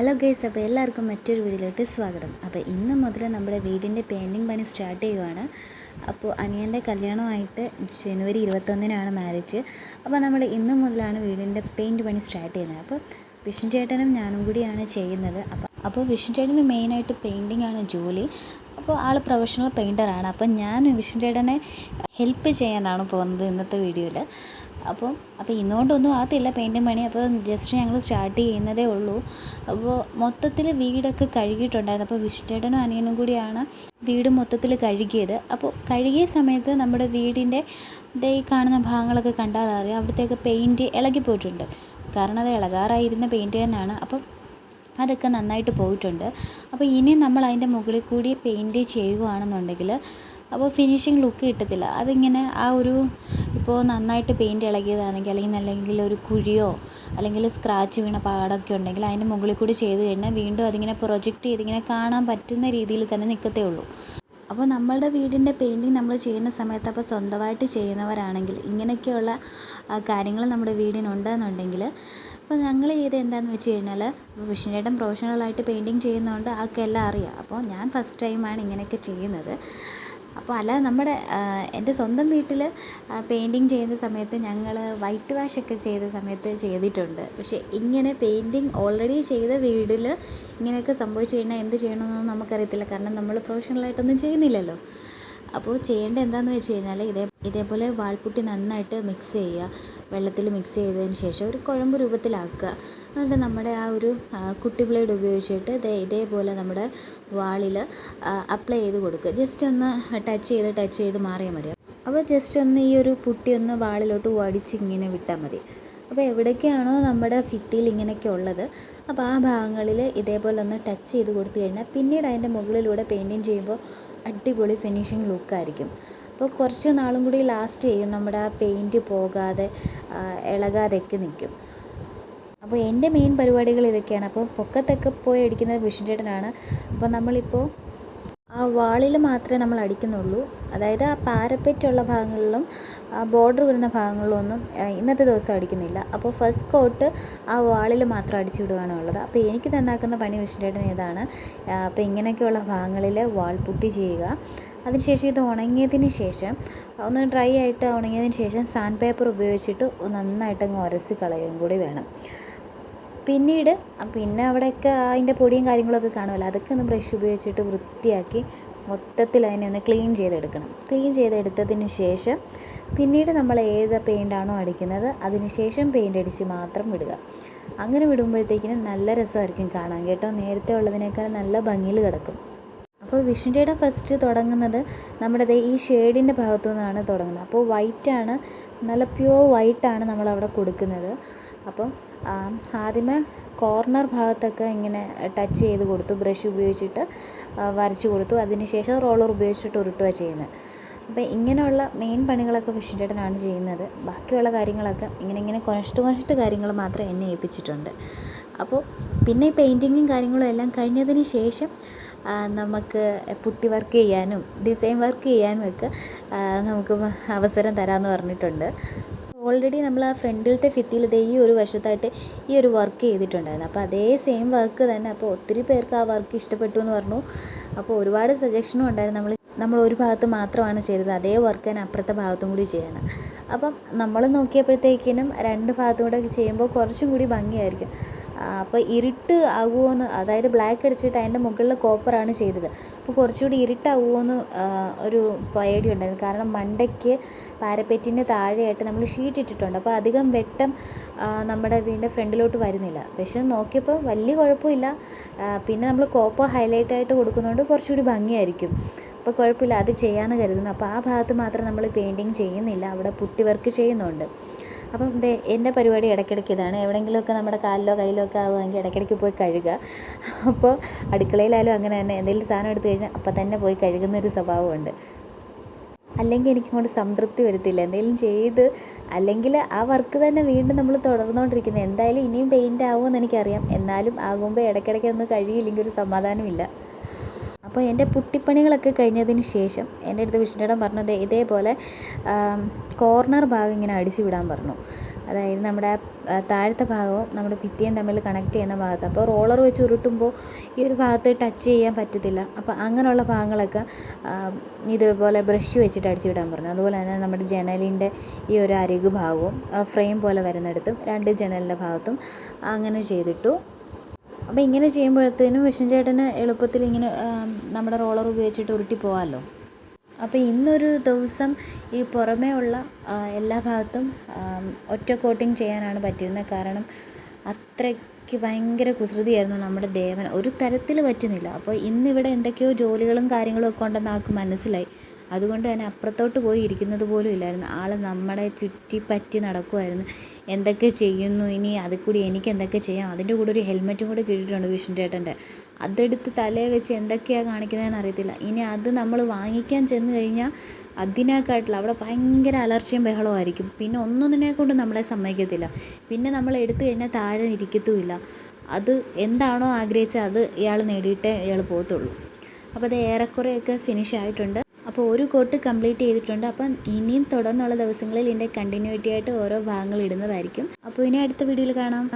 Hello guys അപ്പോൾ എല്ലാവർക്കും മറ്റൊരു വീഡിയോയിലോട്ട് സ്വാഗതം. അപ്പോൾ ഇന്ന് മുതൽ നമ്മുടെ വീടിന്റെ പെയിന്റിങ് പണി സ്റ്റാർട്ട് ചെയ്യുവാണ്. അപ്പോൾ അനിയന്റെ കല്യാണമായിട്ട് ജനുവരി ഇരുപത്തൊന്നിനാണ് മാരേജ് അപ്പോൾ നമ്മൾ ഇന്ന് മുതലാണ് വീടിന്റെ പെയിന്റ് പണി സ്റ്റാർട്ട് ചെയ്യുന്നത്. അപ്പോൾ വിഷ്ണു ചേട്ടനും ഞാനും കൂടിയാണ് ചെയ്യുന്നത്. അപ്പോൾ അപ്പോൾ വിഷ്ണു ചേട്ടന് മെയിനായിട്ട് പെയിന്റിംഗ് ആണ് ജോലി. അപ്പോൾ ആൾ പ്രൊഫഷണൽ പെയിന്ററാണ്. അപ്പം ഞാൻ വിഷ്ണു ചേട്ടനെ ഹെൽപ്പ് ചെയ്യാനാണ് പോകുന്നത് ഇന്നത്തെ വീഡിയോയിൽ. അപ്പം അപ്പോൾ ഇന്നുകൊണ്ടൊന്നും ആകത്തില്ല പെയിന്റും പണി. അപ്പോൾ ജസ്റ്റ് ഞങ്ങൾ സ്റ്റാർട്ട് ചെയ്യുന്നതേ ഉള്ളൂ. അപ്പോൾ മൊത്തത്തിൽ വീടൊക്കെ കഴുകിയിട്ടുണ്ടായിരുന്നു. അപ്പോൾ വിഷ്ണുട്ടനും അനിയനും കൂടിയാണ് വീട് മൊത്തത്തിൽ കഴുകിയത്. അപ്പോൾ കഴുകിയ സമയത്ത് നമ്മുടെ വീടിന്റെ ഈ കാണുന്ന ഭാഗങ്ങളൊക്കെ കണ്ടാൽ അറിയാം. അവിടുത്തെയൊക്കെ പെയിന്റ് ഇളകിപ്പോയിട്ടുണ്ട്. കാരണം അത് ഇളകാറായിരുന്ന പെയിന്റ് തന്നെയാണ്. അപ്പം അതൊക്കെ നന്നായിട്ട് പോയിട്ടുണ്ട്. അപ്പോൾ ഇനി നമ്മൾ അതിന്റെ മുകളിൽ കൂടി പെയിന്റ് ചെയ്യുകയാണെന്നുണ്ടെങ്കിൽ അപ്പോൾ ഫിനിഷിങ് ലുക്ക് കിട്ടത്തില്ല. അതിങ്ങനെ ആ ഒരു ഇപ്പോൾ നന്നായിട്ട് പെയിന്റ് ഇളകിയതാണെങ്കിൽ അല്ലെങ്കിൽ അല്ലെങ്കിൽ ഒരു കുഴിയോ അല്ലെങ്കിൽ സ്ക്രാച്ച് വീണ പാടൊക്കെ ഉണ്ടെങ്കിൽ അതിന്റെ മുകളിൽ കൂടി ചെയ്ത് കഴിഞ്ഞാൽ വീണ്ടും അതിങ്ങനെ പ്രൊജക്റ്റ് ചെയ്തിങ്ങനെ കാണാൻ പറ്റുന്ന രീതിയിൽ തന്നെ നിൽക്കത്തേ ഉള്ളൂ. അപ്പോൾ നമ്മളുടെ വീടിന്റെ പെയിന്റിങ് നമ്മൾ ചെയ്യുന്ന സമയത്ത് അപ്പോൾ സ്വന്തമായിട്ട് ചെയ്യുന്നവരാണെങ്കിൽ ഇങ്ങനെയൊക്കെയുള്ള കാര്യങ്ങൾ നമ്മുടെ വീടിനുണ്ടെന്നുണ്ടെങ്കിൽ അപ്പോൾ ഞങ്ങൾ ചെയ്ത് എന്താണെന്ന് വെച്ച് കഴിഞ്ഞാൽ വിഷ്ണുചേട്ടൻ പ്രൊഫഷണലായിട്ട് പെയിന്റിങ് ചെയ്യുന്നതുകൊണ്ട് ആൾക്ക് എല്ലാം അറിയാം. അപ്പോൾ ഞാൻ ഫസ്റ്റ് ടൈമാണ് ഇങ്ങനെയൊക്കെ ചെയ്യുന്നത്. അപ്പോൾ അല്ല നമ്മുടെ എന്റെ സ്വന്തം വീട്ടിൽ പെയിന്റിങ് ചെയ്യുന്ന സമയത്ത് ഞങ്ങൾ വൈറ്റ് വാഷൊക്കെ ചെയ്ത സമയത്ത് ചെയ്തിട്ടുണ്ട്. പക്ഷേ ഇങ്ങനെ പെയിന്റിങ് ഓൾറെഡി ചെയ്ത വീടിൽ ഇങ്ങനെയൊക്കെ സംഭവിച്ചു കഴിഞ്ഞാൽ എന്ത് ചെയ്യണമെന്നൊന്നും നമുക്കറിയത്തില്ല. കാരണം നമ്മൾ പ്രൊഫഷണലായിട്ടൊന്നും ചെയ്യുന്നില്ലല്ലോ. അപ്പോൾ ചെയ്യേണ്ട എന്താണെന്ന് വെച്ച് കഴിഞ്ഞാൽ ഇതേ ഇതേപോലെ വാൾപുട്ടി നന്നായിട്ട് മിക്സ് ചെയ്യുക. വെള്ളത്തിൽ മിക്സ് ചെയ്തതിന് ശേഷം ഒരു കുഴമ്പ് രൂപത്തിലാക്കുക. എന്നിട്ട് നമ്മുടെ ആ ഒരു കുട്ടി ബ്ലേഡ് ഉപയോഗിച്ചിട്ട് ഇതേ ഇതേപോലെ നമ്മുടെ വാളിൽ അപ്ലൈ ചെയ്ത് കൊടുക്കുക. ജസ്റ്റ് ഒന്ന് ടച്ച് ചെയ്ത് ടച്ച് ചെയ്ത് മാറിയാൽ മതി. അപ്പോൾ ജസ്റ്റ് ഒന്ന് ഈ ഒരു പുട്ടി ഒന്ന് വാളിലോട്ട് വടിച്ച് ഇങ്ങനെ വിട്ടാൽ മതി. അപ്പോൾ എവിടേക്കാണോ നമ്മുടെ ഫിത്തിയിൽ ഇങ്ങനെയൊക്കെ ഉള്ളത് അപ്പോൾ ആ ഭാഗങ്ങളിൽ ഇതേപോലെ ഒന്ന് ടച്ച് ചെയ്ത് കൊടുത്തു കഴിഞ്ഞാൽ പിന്നീട് അതിന്റെ മുകളിലൂടെ പെയിന്റിങ് ചെയ്യുമ്പോൾ അടിപൊളി ഫിനിഷിങ് ലുക്കായിരിക്കും അപ്പോൾ കുറച്ച് നാളും കൂടി ലാസ്റ്റ് ചെയ്യും. നമ്മുടെ ആ പെയിന്റ് പോകാതെ ഇളകാതെയൊക്കെ നിൽക്കും. അപ്പോൾ എന്റെ മെയിൻ പരിപാടികൾ ഇതൊക്കെയാണ്. അപ്പോൾ പൊക്കത്തൊക്കെ പോയി അടിക്കുന്നത് വിഷ്ണുചേട്ടനാണ്. അപ്പോൾ നമ്മളിപ്പോൾ ആ വാളിൽ മാത്രമേ നമ്മൾ അടിക്കുന്നുള്ളൂ. അതായത് ആ പാരപ്പറ്റുള്ള ഭാഗങ്ങളിലും ആ ബോർഡർ വരുന്ന ഭാഗങ്ങളിലും ഒന്നും ഇന്നത്തെ ദിവസം അടിക്കുന്നില്ല. അപ്പോൾ ഫസ്റ്റ് കോട്ട് ആ വാളിൽ മാത്രം അടിച്ചു വിടുകയാണ് ഉള്ളത്. അപ്പോൾ എനിക്ക് നന്നാക്കുന്ന പണി വിഷ്ണുചേട്ടൻ ഇതാണ്. അപ്പോൾ ഇങ്ങനെയൊക്കെയുള്ള ഭാഗങ്ങളിൽ വാൾ പുട്ടി ചെയ്യുക. അതിനുശേഷം ഇത് ഉണങ്ങിയതിന് ശേഷം ഒന്ന് ഡ്രൈ ആയിട്ട് ഉണങ്ങിയതിന് ശേഷം സാൻഡ് പേപ്പർ ഉപയോഗിച്ചിട്ട് നന്നായിട്ട് അങ്ങ് ഉരಸಿ കളയുകയും കൂടി വേണം. പിന്നീട് പിന്നെ അവിടെയൊക്കെ അതിന്റെ പൊടിയും കാര്യങ്ങളൊക്കെ കാണുമല്ലോ അതൊക്കെ ഒന്ന് ബ്രഷ് ഉപയോഗിച്ചിട്ട് വൃത്തിയാക്കി മൊത്തത്തിൽ അതിനെ ഒന്ന് ക്ലീൻ ചെയ്തെടുക്കണം. ക്ലീൻ ചെയ്തെടുത്തതിന് ശേഷം പിന്നീട് നമ്മൾ ഏത് പെയിന്റാണോ അടിക്കുന്നത് അതിന് ശേഷം പെയിന്റ് അടിച്ച് മാത്രം വിടുക. അങ്ങനെ വിടുമ്പോഴത്തേക്കിനും നല്ല രസമായിരിക്കും കാണാൻ കേട്ടോ. നേരത്തെ ഉള്ളതിനേക്കാൾ നല്ല ഭംഗിയിൽ കിടക്കും. അപ്പോൾ വിഷ്ണുയുടെ ഫസ്റ്റ് തുടങ്ങുന്നത് നമ്മുടെ ഈ ഷെയ്ഡിന്റെ ഭാഗത്തു നിന്നാണ് തുടങ്ങുന്നത്. അപ്പോൾ വൈറ്റാണ് നല്ല പ്യുവർ വൈറ്റാണ് നമ്മളവിടെ കൊടുക്കുന്നത്. അപ്പം ആദ്യമേ കോർണർ ഭാഗത്തൊക്കെ ഇങ്ങനെ ടച്ച് ചെയ്ത് കൊടുത്തു ബ്രഷ് ഉപയോഗിച്ചിട്ട് വരച്ച് കൊടുത്തു. അതിനുശേഷം റോളർ ഉപയോഗിച്ചിട്ട് ഉരുട്ടുക ചെയ്യുന്നത്. അപ്പോൾ ഇങ്ങനെയുള്ള മെയിൻ പണികളൊക്കെ വിഷ്ണുചേട്ടനാണ് ചെയ്യുന്നത്. ബാക്കിയുള്ള കാര്യങ്ങളൊക്കെ ഇങ്ങനെ ഇങ്ങനെ കൊനഷ്ട് കൊനഷ്ട് കാര്യങ്ങൾ മാത്രം എന്നെ ഏൽപ്പിച്ചിട്ടുണ്ട്. അപ്പോൾ പിന്നെ പെയിന്റിങ്ങും കാര്യങ്ങളും എല്ലാം കഴിഞ്ഞതിന് ശേഷം നമുക്ക് പുട്ടി വർക്ക് ചെയ്യാനും ഡിസൈൻ വർക്ക് ചെയ്യാനും ഒക്കെ നമുക്ക് അവസരം തരാമെന്ന് പറഞ്ഞിട്ടുണ്ട്. ഓൾറെഡി നമ്മൾ ആ ഫ്രണ്ടിലത്തെ ഫിത്തിയിൽ ഇതേ ഈ ഒരു വശത്തായിട്ട് ഈ ഒരു വർക്ക് ചെയ്തിട്ടുണ്ടായിരുന്നു. അപ്പോൾ അതേ സെയിം വർക്ക് തന്നെ. അപ്പോൾ ഒത്തിരി പേർക്ക് ആ വർക്ക് ഇഷ്ടപ്പെട്ടു എന്ന് പറഞ്ഞു. അപ്പോൾ ഒരുപാട് സജഷനും ഉണ്ടായിരുന്നു. നമ്മൾ നമ്മൾ ഒരു ഭാഗത്ത് മാത്രമാണ് ചെയ്തത്. അതേ വർക്ക് തന്നെ അപ്പുറത്തെ ഭാഗത്തും കൂടി ചെയ്യണം. അപ്പം നമ്മൾ നോക്കിയപ്പോഴത്തേക്കിനും രണ്ട് ഭാഗത്തും കൂടെ ചെയ്യുമ്പോൾ കുറച്ചും കൂടി ഭംഗിയായിരിക്കും. അപ്പോൾ ഇരുട്ട് ആകുമോയെന്ന് അതായത് ബ്ലാക്ക് അടിച്ചിട്ട് അതിന്റെ മുകളിൽ കോപ്പറാണ് ചെയ്തത്. അപ്പോൾ കുറച്ചുകൂടി ഇരുട്ടാകുമോയെന്ന് ഒരു പേടി ഉണ്ടായിരുന്നു കാരണം മണ്ടയ്ക്ക് പാരപ്പറ്റിന്റെ താഴെയായിട്ട് നമ്മൾ ഷീറ്റ് ഇട്ടിട്ടുണ്ട്. അപ്പോൾ അധികം വെട്ടം നമ്മുടെ വീടിന്റെ ഫ്രണ്ടിലോട്ട് വരുന്നില്ല. പക്ഷെ നോക്കിയപ്പോൾ വലിയ കുഴപ്പമില്ല. പിന്നെ നമ്മൾ കോപ്പർ ഹൈലൈറ്റ് ആയിട്ട് കൊടുക്കുന്നതുകൊണ്ട് കുറച്ചുകൂടി ഭംഗിയായിരിക്കും. അപ്പോൾ കുഴപ്പമില്ല അത് ചെയ്യാമെന്ന് കരുതുന്നു. അപ്പോൾ ആ ഭാഗത്ത് മാത്രം നമ്മൾ പെയിന്റിങ് ചെയ്യുന്നില്ല. അവിടെ പുട്ടി വർക്ക് ചെയ്യുന്നുണ്ട്. അപ്പം ദേ എന്റെ പരിപാടി ഇടയ്ക്കിടയ്ക്ക് ഇതാണ്. എവിടെയെങ്കിലുമൊക്കെ നമ്മുടെ കാലിലോ കയ്യിലോ ഒക്കെ ആവുമെങ്കിൽ ഇടയ്ക്കിടയ്ക്ക് പോയി കഴുകുക. അപ്പോൾ അടുക്കളയിലായാലും അങ്ങനെ തന്നെ. എന്തെങ്കിലും സാധനം എടുത്തു കഴിഞ്ഞാൽ അപ്പം തന്നെ പോയി കഴുകുന്ന ഒരു സ്വഭാവമുണ്ട്. അല്ലെങ്കിൽ എനിക്കങ്ങോട്ട് സംതൃപ്തി വരത്തില്ല. എന്തെങ്കിലും ചെയ്ത് അല്ലെങ്കിൽ ആ വർക്ക് തന്നെ വീണ്ടും നമ്മൾ തുടർന്നുകൊണ്ടിരിക്കുന്നത്. എന്തായാലും ഇനിയും പെയിന്റ് ആവുമെന്ന് എനിക്കറിയാം. എന്നാലും ആകുമ്പോൾ ഇടയ്ക്കിടയ്ക്ക് ഒന്ന് കഴിയില്ലെങ്കിൽ ഒരു സമാധാനമില്ല. അപ്പോൾ എന്റെ പുട്ടിപ്പണികളൊക്കെ കഴിഞ്ഞതിന് ശേഷം എന്റെ അടുത്ത് വിഷ്ണുടം പറഞ്ഞത് ഇതേപോലെ കോർണർ ഭാഗം ഇങ്ങനെ അടിച്ചു വിടാൻ പറഞ്ഞു. അതായത് നമ്മുടെ താഴത്തെ ഭാഗവും നമ്മുടെ ഭിത്തിയും തമ്മിൽ കണക്ട് ചെയ്യുന്ന ഭാഗത്ത്. അപ്പോൾ റോളർ വെച്ച് ഉരുട്ടുമ്പോൾ ഈ ഒരു ഭാഗത്ത് ടച്ച് ചെയ്യാൻ പറ്റത്തില്ല. അപ്പോൾ അങ്ങനെയുള്ള ഭാഗങ്ങളൊക്കെ ഇതുപോലെ ബ്രഷ് വെച്ചിട്ട് അടിച്ചു വിടാൻ പറഞ്ഞു. അതുപോലെ തന്നെ നമ്മുടെ ജനലിന്റെ ഈ ഒരു അരികു ഭാഗവും ഫ്രെയിം പോലെ വരുന്നിടത്തും രണ്ട് ജനലിന്റെ ഭാഗത്തും അങ്ങനെ ചെയ്തിട്ടു. അപ്പോൾ ഇങ്ങനെ ചെയ്യുമ്പോഴത്തേനും വിഷ്ണു ചേട്ടന് എളുപ്പത്തിൽ ഇങ്ങനെ നമ്മുടെ റോളർ ഉപയോഗിച്ചിട്ട് ഉരുട്ടി പോകാമല്ലോ അപ്പോൾ ഇന്നൊരു ദിവസം ഈ പുറമേ ഉള്ള എല്ലാ ഭാഗത്തും ഒറ്റ കോട്ടിങ് ചെയ്യാനാണ് പറ്റിയിരുന്നത്. കാരണം അത്രയ്ക്ക് ഭയങ്കര കുസൃതിയായിരുന്നു നമ്മുടെ ദേവൻ. ഒരു തരത്തിൽ പറ്റുന്നില്ല. അപ്പോൾ ഇന്നിവിടെ എന്തൊക്കെയോ ജോലികളും കാര്യങ്ങളും ഒക്കെ ഉണ്ടെന്ന് ആൾക്ക് മനസ്സിലായി. അതുകൊണ്ട് തന്നെ അപ്പുറത്തോട്ട് പോയി ഇരിക്കുന്നത് പോലും ഇല്ലായിരുന്നു. ആൾ നമ്മളെ ചുറ്റിപ്പറ്റി നടക്കുമായിരുന്നു എന്തൊക്കെ ചെയ്യുന്നു ഇനി? അതിൽ കൂടി എനിക്ക് എന്തൊക്കെ ചെയ്യാം? അതിന്റെ കൂടെ ഒരു ഹെൽമെറ്റും കൂടെ കിട്ടിയിട്ടുണ്ട് വിഷ്ണു ചേട്ടന്റെ അതെടുത്ത് തലയിൽ വെച്ച് എന്തൊക്കെയാണ് കാണിക്കുന്നതെന്ന് അറിയത്തില്ല. ഇനി അത് നമ്മൾ വാങ്ങിക്കാൻ ചെന്ന് കഴിഞ്ഞാൽ അതിനേക്കാട്ടുള്ള അവിടെ ഭയങ്കര അലർച്ചയും ബഹളമായിരിക്കും പിന്നെ ഒന്നൊന്നിനെ കൊണ്ട് നമ്മളെ സമ്മതിക്കത്തില്ല. പിന്നെ നമ്മൾ എടുത്തു കഴിഞ്ഞാൽ താഴെ ഇരിക്കത്തുമില്ല. അത് എന്താണോ ആഗ്രഹിച്ചത് അത് ഇയാൾ നേടിയിട്ടേ ഇയാൾ പോകത്തുള്ളൂ. അപ്പോൾ അത് ഏറെക്കുറെയൊക്കെ ഫിനിഷ് ആയിട്ടുണ്ട്. അപ്പോൾ ഒരു കോട്ട് കംപ്ലീറ്റ് ചെയ്തിട്ടുണ്ട്. അപ്പം ഇനിയും തുടർന്നുള്ള ദിവസങ്ങളിൽ ഇതിന്റെ കണ്ടിന്യൂറ്റി ആയിട്ട് ഓരോ ഭാഗങ്ങൾ ഇടുന്നതായിരിക്കും. അപ്പോൾ ഇനി അടുത്ത വീഡിയോയിൽ കാണാം.